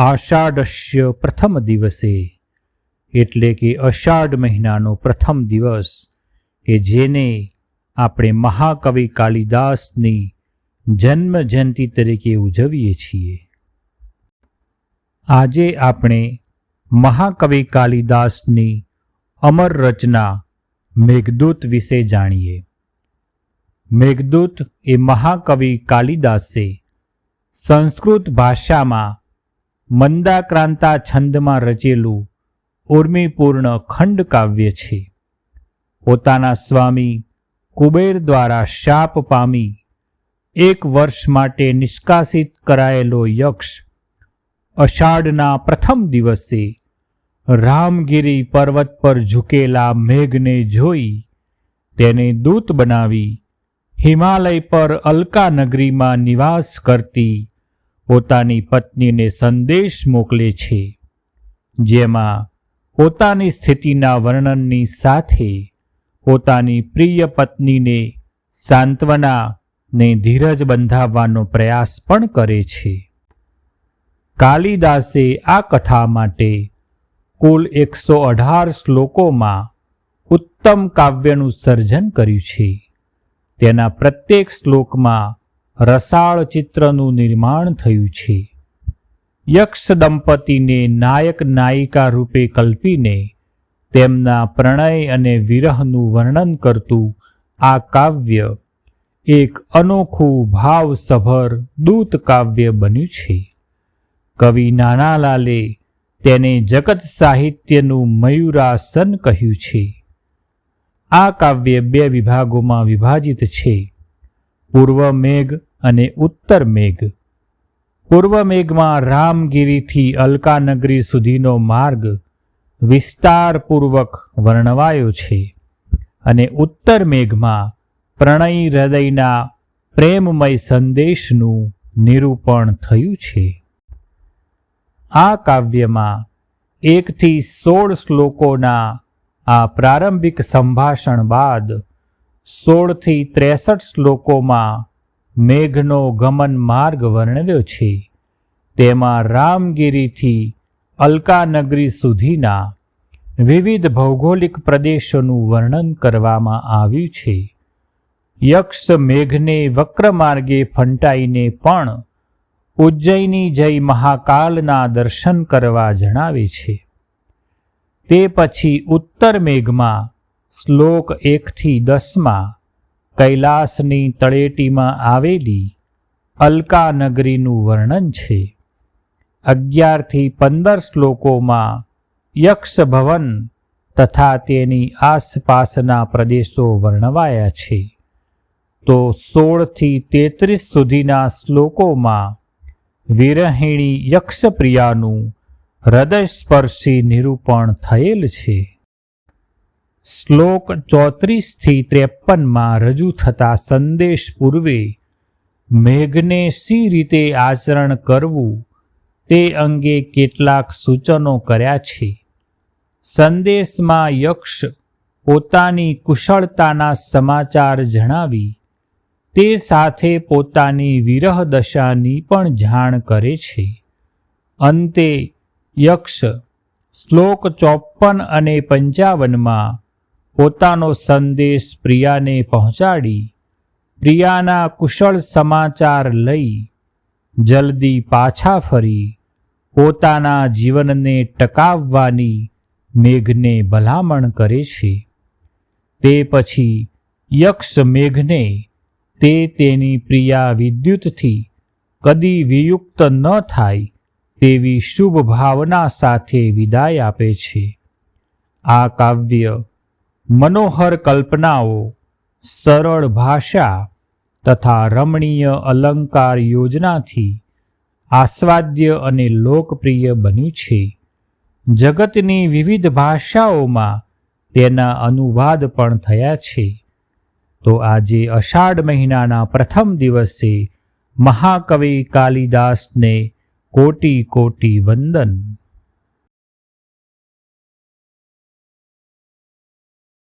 આષાઢસ્ય પ્રથમ દિવસે. એટલે કે અષાઢ મહિનાનો પ્રથમ દિવસ, કે જેને આપણે મહાકવિ કાલિદાસની જન્મ જયંતિ તરીકે ઉજવીએ છીએ. આજે આપણે મહાકવિ કાલિદાસની અમર રચના મેઘદૂત વિશે જાણીએ. મેઘદૂત એ મહાકવિ કાલિદાસે સંસ્કૃત ભાષામાં મંદાક્રાંતા છંદમાં રચેલું ઉર્મિપૂર્ણ ખંડકાવ્ય છે. પોતાના સ્વામી કુબેર દ્વારા શાપ પામી એક વર્ષ માટે નિષ્કાસિત કરાયેલો યક્ષ અષાઢના પ્રથમ દિવસે રામગીરી પર્વત પર ઝૂકેલા મેઘને જોઈ તેને દૂત બનાવી હિમાલય પર અલકા નગરીમાં નિવાસ કરતી પોતાની પત્નીને સંદેશ મોકલે છે, જેમાં પોતાની સ્થિતિના વર્ણનની સાથે પોતાની પ્રિય પત્નીને સાંત્વના ને ધીરજ બંધાવવાનો પ્રયાસ પણ કરે છે. કાલિદાસે આ કથા માટે કુલ એકસો અઢાર શ્લોકોમાં ઉત્તમ કાવ્યનું સર્જન કર્યું છે. તેના પ્રત્યેક શ્લોકમાં રસાળ ચિત્રનું નિર્માણ થયું છે. યક્ષ દંપતીને નાયક નાયિકા રૂપે કલ્પીને તેમના પ્રણય અને વિરહનું વર્ણન કરતું આ કાવ્ય એક અનોખું ભાવસભર દૂત કાવ્ય બન્યું છે. કવિ નાનાલાલે તેને જગત સાહિત્યનું મયુરાસન કહ્યું છે. આ કાવ્ય બે વિભાગોમાં વિભાજિત છે. પૂર્વ મેઘ અને ઉત્તર મેઘ. પૂર્વ મેઘમાં રામગીરીથી અલકાનગરી સુધીનો માર્ગ વિસ્તારપૂર્વક વર્ણવાયો છે અને ઉત્તર મેઘમાં પ્રણય હૃદયના પ્રેમમય સંદેશનું નિરૂપણ થયું છે. આ કાવ્યમાં એકથી સોળ શ્લોકોના આ પ્રારંભિક સંભાષણ બાદ સોળથી ત્રેસઠ શ્લોકોમાં મેઘનો ગમન માર્ગ વર્ણવ્યો છે. તેમાં રામગીરીથી અલકાનગરી સુધીના વિવિધ ભૌગોલિક પ્રદેશોનું વર્ણન કરવામાં આવ્યું છે. યક્ષ મેઘને વક્રમાર્ગે ફંટાઈને પણ ઉજ્જૈની જય મહાકાલના દર્શન કરવા જણાવે છે. તે પછી ઉત્તર મેઘમાં શ્લોક એકથી દસમાં કૈલાસની તળેટીમાં આવેલી અલકા નગરીનું વર્ણન છે. અગિયારથી પંદર શ્લોકોમાં યક્ષ ભવન તથા તેની આસપાસના પ્રદેશો વર્ણવાયા છે. તો સોળથી તેત્રીસ સુધીના શ્લોકોમાં વિરહિણી યક્ષપ્રિયાનું હૃદયસ્પર્શી નિરૂપણ થયેલ છે. શ્લોક ચોત્રીસથી ત્રેપનમાં રજૂ થતા સંદેશ પૂર્વે, મેઘને સી રીતે આચરણ કરવું તે અંગે કેટલાક સૂચનો કર્યા છે. સંદેશમાં યક્ષ પોતાની કુશળતાના સમાચાર જણાવી, તે સાથે પોતાની વિરહ દશાની પણ જાણ કરે છે. અંતે યક્ષ શ્લોક ચોપન અને પંચાવનમાં પોતાનો સંદેશ પ્રિયાને પહોંચાડી, પ્રિયાના કુશળ સમાચાર લઈ જલ્દી પાછા ફરી, પોતાના જીવનને ટકાવવાની મેઘને ભલામણ કરે છે. તે પછી યક્ષ મેઘને તે તેની પ્રિયા વિદ્યુતથી કદી વિયુક્ત ન થાય તેવી શુભ ભાવના સાથે વિદાય આપે છે. આ કાવ્ય મનોહર કલ્પનાઓ, સરળ ભાષા તથા રમણીય અલંકાર યોજનાથી આસ્વાદ્ય અને લોકપ્રિય બન્યું છે. જગતની વિવિધ ભાષાઓમાં તેના અનુવાદ પણ થયા છે. તો આજે અષાઢ મહિનાના પ્રથમ દિવસે મહાકવિ કાલિદાસને કોટી કોટી વંદન.